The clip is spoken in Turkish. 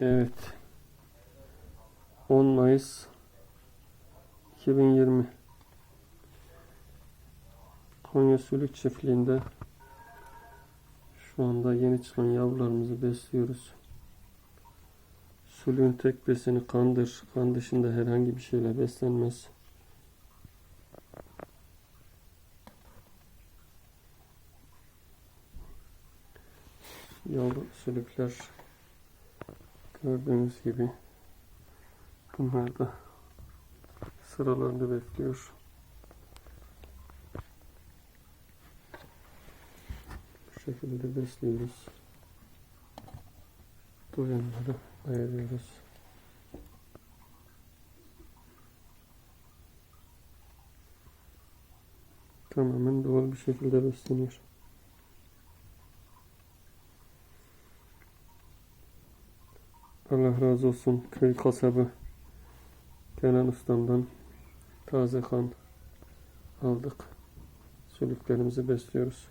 Evet. 10 Mayıs 2020 Konya Sülük Çiftliği'nde şu anda yeni çıkan yavrularımızı besliyoruz. Sülüğün tek besini kandır. Kan dışında herhangi bir şeyle beslenmez. Yavru sülükler gördüğünüz gibi bunlar da sıralarını bekliyor. Bu şekilde besliyoruz. Doyanları ayırıyoruz. Tamamen doğal bir şekilde besleniyor. Allah razı olsun köy kasabı Kenan ustamdan taze kan aldık. Sülüklerimizi besliyoruz.